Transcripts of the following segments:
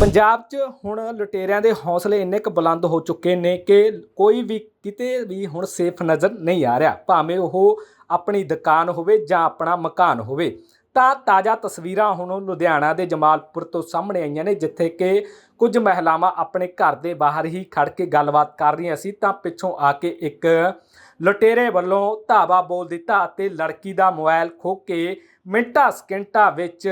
ਪੰਜਾਬ 'ਚ ਹੁਣ ਲੁਟੇਰਿਆਂ ਦੇ ਹੌਸਲੇ ਇੰਨੇ ਕੁ ਬੁਲੰਦ ਹੋ ਚੁੱਕੇ ਨੇ ਕਿ ਕੋਈ ਵੀ ਕਿਤੇ ਵੀ ਹੁਣ ਸੇਫ ਨਜ਼ਰ ਨਹੀਂ ਆ ਰਿਹਾ। ਭਾਵੇਂ ਉਹ ਆਪਣੀ ਦੁਕਾਨ ਹੋਵੇ ਜਾਂ ਆਪਣਾ ਮਕਾਨ ਹੋਵੇ। ਤਾਂ ਤਾਜ਼ਾ ਤਸਵੀਰਾਂ ਹੁਣ ਲੁਧਿਆਣਾ ਦੇ ਜਮਾਲਪੁਰ ਤੋਂ ਸਾਹਮਣੇ ਆਈਆਂ ਨੇ, ਜਿੱਥੇ ਕਿ ਕੁਝ ਮਹਿਲਾਵਾਂ ਆਪਣੇ ਘਰ ਦੇ ਬਾਹਰ ਹੀ ਖੜ ਕੇ ਗੱਲਬਾਤ ਕਰ ਰਹੀਆਂ ਸੀ। ਤਾਂ ਪਿੱਛੋਂ ਆ ਕੇ ਇੱਕ ਲੁਟੇਰੇ ਵੱਲੋਂ ਧਾਵਾ ਬੋਲ ਦਿੱਤਾ ਅਤੇ ਲੜਕੀ ਦਾ ਮੋਬਾਈਲ ਖੋ ਕੇ ਮਿੰਟਾਂ ਸਕਿੰਟਾਂ ਵਿੱਚ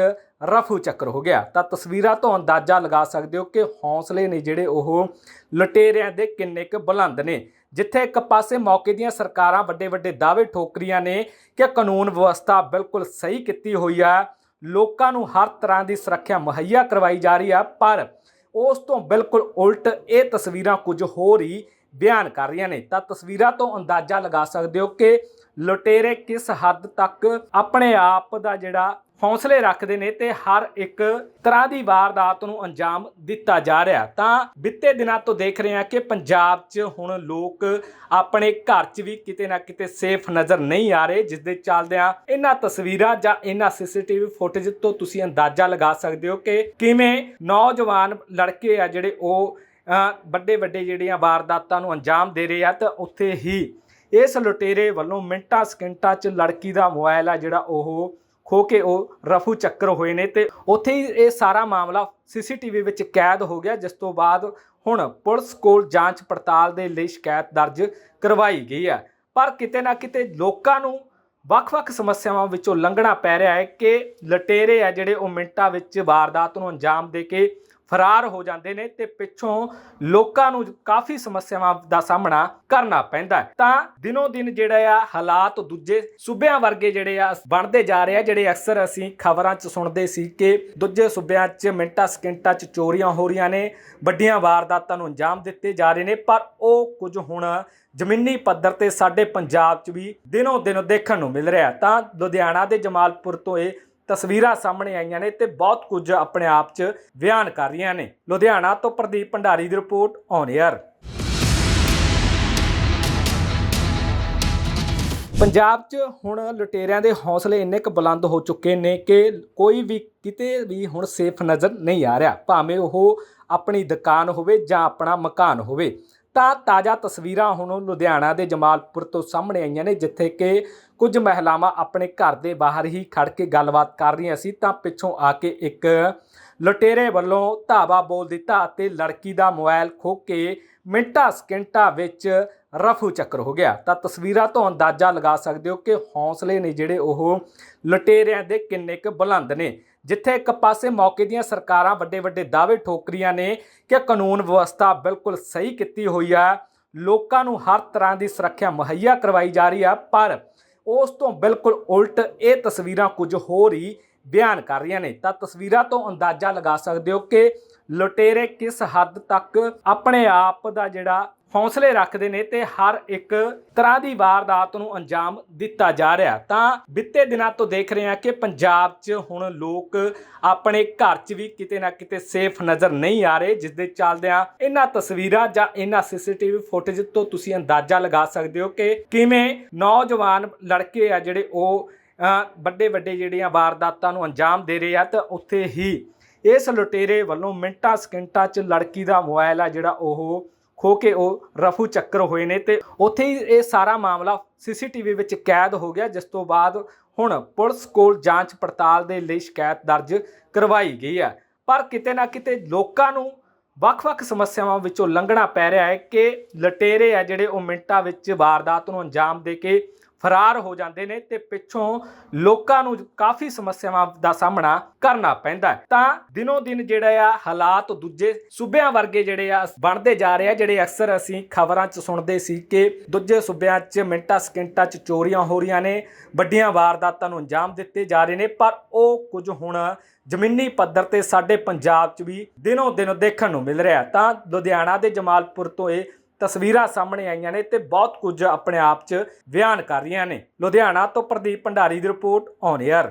ਰਫੂ ਚੱਕਰ ਹੋ ਗਿਆ। ਤਾਂ ਤਸਵੀਰਾਂ ਤੋਂ ਅੰਦਾਜ਼ਾ ਲਗਾ ਸਕਦੇ ਹੋ ਕਿ ਹੌਸਲੇ ਨੇ ਜਿਹੜੇ ਉਹ ਲੁਟੇਰਿਆਂ ਦੇ ਕਿੰਨੇ ਕੁ ਬੁਲੰਦ ਨੇ, ਜਿੱਥੇ ਇੱਕ ਪਾਸੇ ਮੌਕੇ ਦੀਆਂ ਸਰਕਾਰਾਂ ਵੱਡੇ ਵੱਡੇ ਦਾਅਵੇ ਠੋਕਰੀਆਂ ਨੇ ਕਿ ਕਾਨੂੰਨ ਵਿਵਸਥਾ ਬਿਲਕੁਲ ਸਹੀ ਕੀਤੀ ਹੋਈ ਆ, ਲੋਕਾਂ ਨੂੰ ਹਰ ਤਰ੍ਹਾਂ ਦੀ ਸੁਰੱਖਿਆ ਮੁਹੱਈਆ ਕਰਵਾਈ ਜਾ ਰਹੀ ਆ, ਪਰ ਉਸ ਤੋਂ ਬਿਲਕੁਲ ਉਲਟ ਇਹ ਤਸਵੀਰਾਂ ਕੁਝ ਹੋਰ ਹੀ ਬਿਆਨ ਕਰ ਰਹੀਆਂ ਨੇ। ਤਾਂ ਤਸਵੀਰਾਂ ਤੋਂ ਅੰਦਾਜ਼ਾ ਲਗਾ ਸਕਦੇ ਹੋ ਕਿ ਲੁਟੇਰੇ ਕਿਸ ਹੱਦ ਤੱਕ ਆਪਣੇ ਆਪ ਦਾ ਜਿਹੜਾ ਹੌਸਲੇ ਰੱਖਦੇ ਨੇ ਤੇ ਹਰ ਇੱਕ ਤਰ੍ਹਾਂ ਦੀ ਵਾਰਦਾਤ ਨੂੰ ਅੰਜਾਮ ਦਿੱਤਾ ਜਾ ਰਿਹਾ। ਤਾਂ ਬਿੱਤੇ ਦਿਨਾਂ ਤੋਂ ਦੇਖ ਰਹੇ ਹਾਂ ਕਿ ਪੰਜਾਬ 'ਚ ਹੁਣ ਲੋਕ ਆਪਣੇ ਘਰ 'ਚ ਵੀ ਕਿਤੇ ਨਾ ਕਿਤੇ ਸੇਫ ਨਜ਼ਰ ਨਹੀਂ ਆ ਰਹੇ, ਜਿਸ ਦੇ ਚੱਲਦਿਆਂ ਇਹਨਾਂ ਤਸਵੀਰਾਂ ਜਾਂ ਇਹਨਾਂ ਸੀਸੀਟੀਵੀ ਫੁਟੇਜ ਤੋਂ ਤੁਸੀਂ ਅੰਦਾਜ਼ਾ ਲਗਾ ਸਕਦੇ ਹੋ ਕਿ ਕਿਵੇਂ ਨੌਜਵਾਨ ਲੜਕੇ ਆ ਜਿਹੜੇ ਉਹ ਵੱਡੇ ਵੱਡੇ ਜਿਹੜੀਆਂ ਵਾਰਦਾਤਾਂ ਨੂੰ ਅੰਜਾਮ ਦੇ ਰਹੇ ਆ ਤਾਂ ਉੱਥੇ ਹੀ ਇਸ ਲੁਟੇਰੇ ਵੱਲੋਂ ਮਿੰਟਾਂ ਸਕਿੰਟਾਂ 'ਚ ਲੜਕੀ ਦਾ ਮੋਬਾਈਲ ਆ ਜਿਹੜਾ ਉਹ ਖੋ ਕੇ ਉਹ ਰਫੂ ਚੱਕਰ ਹੋਏ ਨੇ ਤੇ ਉੱਥੇ ਹੀ ਇਹ ਸਾਰਾ ਮਾਮਲਾ ਸੀਸੀਟੀਵੀ ਵਿੱਚ ਕੈਦ ਹੋ ਗਿਆ, ਜਿਸ ਤੋਂ ਬਾਅਦ ਹੁਣ ਪੁਲਿਸ ਕੋਲ ਜਾਂਚ ਪੜਤਾਲ ਦੇ ਲਈ ਸ਼ਿਕਾਇਤ ਦਰਜ ਕਰਵਾਈ ਗਈ ਹੈ ਪਰ ਕਿਤੇ ਨਾ ਕਿਤੇ ਲੋਕਾਂ ਨੂੰ ਵੱਖ-ਵੱਖ ਸਮੱਸਿਆਵਾਂ ਵਿੱਚੋਂ ਲੰਘਣਾ ਪੈ ਰਿਹਾ ਹੈ ਕਿ ਲਟੇਰੇ ਆ ਜਿਹੜੇ ਉਹ ਮਿੰਟਾਂ ਵਿੱਚ ਵਾਰਦਾਤ ਨੂੰ ਅੰਜਾਮ ਦੇ ਕੇ ਫਰਾਰ ਹੋ ਜਾਂਦੇ ਨੇ ਤੇ ਪਿੱਛੋਂ ਲੋਕਾਂ ਨੂੰ ਕਾਫੀ ਸਮੱਸਿਆਵਾਂ ਦਾ ਸਾਹਮਣਾ ਕਰਨਾ ਪੈਂਦਾ ਤਾਂ ਦਿਨੋ ਦਿਨ ਜਿਹੜਾ ਆ ਹਾਲਾਤ ਦੂਜੇ ਸੂਬਿਆਂ ਵਰਗੇ ਜਿਹੜੇ ਆ ਬਣਦੇ ਜਾ ਰਹੇ ਆ, ਜਿਹੜੇ ਅਕਸਰ ਅਸੀਂ ਖਬਰਾਂ 'ਚ ਸੁਣਦੇ ਸੀ ਕਿ ਦੂਜੇ ਸੂਬਿਆਂ 'ਚ ਮਿੰਟਾਂ, ਸਕਿੰਟਾਂ 'ਚ ਚੋਰੀਆਂ ਹੋ ਰਹੀਆਂ ਨੇ, ਵੱਡੀਆਂ ਵਾਰਦਾਤਾਂ ਨੂੰ ਅੰਜਾਮ ਦਿੱਤੇ ਜਾ ਰਹੇ ਨੇ, ਪਰ ਉਹ ਕੁਝ ਹੁਣ ਜ਼ਮੀਨੀ ਪੱਧਰ ਤੇ ਸਾਡੇ ਪੰਜਾਬ 'ਚ ਵੀ ਦਿਨੋ ਦਿਨ ਦੇਖਣ ਨੂੰ ਮਿਲ ਰਿਹਾ ਤਾਂ ਲੁਧਿਆਣਾ ਦੇ ਜਮਾਲਪੁਰ ਤੋਂ ਇਹ ਤਸਵੀਰਾਂ ਸਾਹਮਣੇ ਆਈਆਂ ਨੇ ਤੇ ਬਹੁਤ ਕੁਝ ਆਪਣੇ ਆਪ 'ਚ ਬਿਆਨ ਕਰ ਰਹੀਆਂ ਨੇ। ਲੁਧਿਆਣਾ ਤੋਂ ਪ੍ਰਦੀਪ ਭੰਡਾਰੀ ਦੀ ਰਿਪੋਰਟ, ਔਨ 에ਅਰ ਪੰਜਾਬ 'ਚ ਹੁਣ ਲੁਟੇਰਿਆਂ ਦੇ ਹੌਸਲੇ ਇੰਨੇ ਕੁ ਬੁਲੰਦ ਹੋ ਚੁੱਕੇ ਨੇ ਕਿ ਕੋਈ ਵੀ ਕਿਤੇ ਵੀ ਹੁਣ ਸੇਫ ਨਜ਼ਰ ਨਹੀਂ ਆ ਰਿਹਾ। ਭਾਵੇਂ ਉਹ ਆਪਣੀ ਦੁਕਾਨ ਹੋਵੇ ਜਾਂ ਆਪਣਾ ਮਕਾਨ ਹੋਵੇ। ਤਾਂ ਤਾਜ਼ਾ ਤਸਵੀਰਾਂ ਹੁਣ ਲੁਧਿਆਣਾ ਦੇ ਜਮਾਲਪੁਰ ਤੋਂ ਸਾਹਮਣੇ ਆਈਆਂ ਨੇ, ਜਿੱਥੇ ਕਿ ਕੁਝ ਮਹਿਲਾਵਾਂ ਆਪਣੇ ਘਰ ਦੇ ਬਾਹਰ ਹੀ ਖੜ ਕੇ ਗੱਲਬਾਤ ਕਰ ਰਹੀਆਂ ਸੀ। ਤਾਂ ਪਿੱਛੋਂ ਆ ਕੇ ਇੱਕ ਲੁਟੇਰੇ ਵੱਲੋਂ ਧਾਵਾ ਬੋਲ ਦਿੱਤਾ ਅਤੇ ਲੜਕੀ ਦਾ ਮੋਬਾਈਲ ਖੋ ਕੇ ਮਿੰਟਾਂ ਸਕਿੰਟਾਂ ਵਿੱਚ ਰਫੂ ਚੱਕਰ ਹੋ ਗਿਆ। ਤਾਂ ਤਸਵੀਰਾਂ ਤੋਂ ਅੰਦਾਜ਼ਾ ਲਗਾ ਸਕਦੇ ਹੋ ਕਿ ਹੌਸਲੇ ਨੇ ਜਿਹੜੇ ਉਹ ਲੁਟੇਰਿਆਂ ਦੇ ਕਿੰਨੇ ਕੁ ਬੁਲੰਦ ਨੇ। ਜਿੱਥੇ ਇੱਕ ਪਾਸੇ ਮੌਕੇ ਦੀਆਂ ਸਰਕਾਰਾਂ ਵੱਡੇ ਵੱਡੇ ਦਾਅਵੇ ਠੋਕ ਠੋਕਰੀਆਂ ਨੇ ਕਿ ਕਾਨੂੰਨ ਵਿਵਸਥਾ ਬਿਲਕੁਲ ਸਹੀ ਕੀਤੀ ਹੋਈ ਆ, ਲੋਕਾਂ ਨੂੰ ਹਰ ਤਰ੍ਹਾਂ ਦੀ ਸੁਰੱਖਿਆ ਮੁਹੱਈਆ ਕਰਵਾਈ ਜਾ ਰਹੀ ਆ, ਪਰ ਉਸ ਤੋਂ ਬਿਲਕੁਲ ਉਲਟ ਇਹ ਤਸਵੀਰਾਂ ਕੁਝ ਹੋਰ ਹੀ ਬਿਆਨ ਕਰ ਰਹੀਆਂ ਨੇ। ਤਾਂ ਤਸਵੀਰਾਂ ਤੋਂ ਅੰਦਾਜ਼ਾ ਲਗਾ ਸਕਦੇ ਹੋ ਕਿ ਲੁਟੇਰੇ ਕਿਸ ਹੱਦ ਤੱਕ ਆਪਣੇ ਆਪ ਦਾ ਜਿਹੜਾ ਹੌਸਲੇ ਰੱਖਦੇ ਨੇ ਤੇ ਹਰ ਇੱਕ ਤਰ੍ਹਾਂ ਦੀ ਵਾਰਦਾਤ ਨੂੰ ਅੰਜਾਮ ਦਿੱਤਾ ਜਾ ਰਿਹਾ। ਤਾਂ ਬਿੱਤੇ ਦਿਨਾਂ ਤੋਂ ਦੇਖ ਰਹੇ ਹਾਂ ਕਿ ਪੰਜਾਬ 'ਚ ਹੁਣ ਲੋਕ ਆਪਣੇ ਘਰ 'ਚ ਵੀ ਕਿਤੇ ਨਾ ਕਿਤੇ ਸੇਫ ਨਜ਼ਰ ਨਹੀਂ ਆ ਰਹੇ ਜਿਸ ਦੇ ਚੱਲਦਿਆਂ ਇਹਨਾਂ ਤਸਵੀਰਾਂ ਜਾਂ ਇਹਨਾਂ ਸੀਸੀਟੀਵੀ ਫੁਟੇਜ ਤੋਂ ਤੁਸੀਂ ਅੰਦਾਜ਼ਾ ਲਗਾ ਸਕਦੇ ਹੋ ਕਿ ਕਿਵੇਂ ਨੌਜਵਾਨ ਲੜਕੇ ਆ ਜਿਹੜੇ ਉਹ ਅ, ਵੱਡੇ ਵੱਡੇ ਜਿਹੜੀਆਂ ਵਾਰਦਾਤਾਂ ਨੂੰ ਅੰਜਾਮ ਦੇ ਰਹੇ ਆ ਤਾਂ ਉੱਥੇ ਹੀ ਇਸ ਲੁਟੇਰੇ ਵੱਲੋਂ ਮਿੰਟਾਂ ਸਕਿੰਟਾਂ 'ਚ ਲੜਕੀ ਦਾ ਮੋਬਾਈਲ ਆ ਜਿਹੜਾ ਉਹ ਖੋ ਕੇ ਉਹ ਰਫੂ ਚੱਕਰ ਹੋਏ ਨੇ ਤੇ ਉੱਥੇ ਹੀ ਇਹ ਸਾਰਾ ਮਾਮਲਾ ਸੀਸੀਟੀਵੀ ਵਿੱਚ ਕੈਦ ਹੋ ਗਿਆ, ਜਿਸ ਤੋਂ ਬਾਅਦ ਹੁਣ ਪੁਲਿਸ ਕੋਲ ਜਾਂਚ ਪੜਤਾਲ ਦੇ ਲਈ ਸ਼ਿਕਾਇਤ ਦਰਜ ਕਰਵਾਈ ਗਈ ਹੈ। ਪਰ ਕਿਤੇ ਨਾ ਕਿਤੇ ਲੋਕਾਂ ਨੂੰ ਵੱਖ-ਵੱਖ ਸਮੱਸਿਆਵਾਂ ਵਿੱਚੋਂ ਲੰਘਣਾ ਪੈ ਰਿਹਾ ਹੈ ਕਿ ਲਟੇਰੇ ਆ ਜਿਹੜੇ ਉਹ ਮਿੰਟਾਂ ਵਿੱਚ ਵਾਰਦਾਤ ਨੂੰ ਅੰਜਾਮ ਦੇ ਕੇ ਫਰਾਰ ਹੋ ਜਾਂਦੇ ਨੇ ਤੇ ਪਿੱਛੋਂ ਲੋਕਾਂ ਨੂੰ ਕਾਫੀ ਸਮੱਸਿਆਵਾਂ ਦਾ ਸਾਹਮਣਾ ਕਰਨਾ ਪੈਂਦਾ ਹੈ। ਤਾਂ ਦਿਨੋ ਦਿਨ ਜਿਹੜਾ ਆ ਹਾਲਾਤ ਦੂਜੇ ਸੂਬਿਆਂ ਵਰਗੇ ਜਿਹੜੇ ਆ ਬਣਦੇ ਜਾ ਰਹੇ ਆ, ਜਿਹੜੇ ਅਕਸਰ ਅਸੀਂ ਖਬਰਾਂ 'ਚ ਸੁਣਦੇ ਸੀ ਕਿ ਦੂਜੇ ਸੂਬਿਆਂ 'ਚ ਮਿੰਟਾਂ ਸਕਿੰਟਾਂ 'ਚ ਚੋਰੀਆਂ ਹੋ ਰਹੀਆਂ ਨੇ, ਵੱਡੀਆਂ ਵਾਰਦਾਤਾਂ ਨੂੰ ਅੰਜਾਮ ਦਿੱਤੇ ਜਾ ਰਹੇ ਨੇ, ਪਰ ਉਹ ਕੁਝ ਹੁਣ ਜ਼ਮੀਨੀ ਪੱਧਰ ਤੇ ਸਾਡੇ ਪੰਜਾਬ 'ਚ ਵੀ ਦਿਨੋ ਦਿਨ ਦੇਖਣ ਨੂੰ ਮਿਲ ਰਿਹਾ ਤਾਂ ਲੁਧਿਆਣਾ ਦੇ ਜਮਾਲਪੁਰ ਤੋਂ ਇਹ ਤਸਵੀਰਾਂ ਸਾਹਮਣੇ ਆਈਆਂ ਨੇ ਤੇ ਬਹੁਤ ਕੁਝ ਆਪਣੇ ਆਪ 'ਚ ਬਿਆਨ ਕਰ ਰਹੀਆਂ ਨੇ। ਲੁਧਿਆਣਾ ਤੋਂ ਪ੍ਰਦੀਪ ਭੰਡਾਰੀ ਦੀ ਰਿਪੋਰਟ ਔਨ 에ਅਰ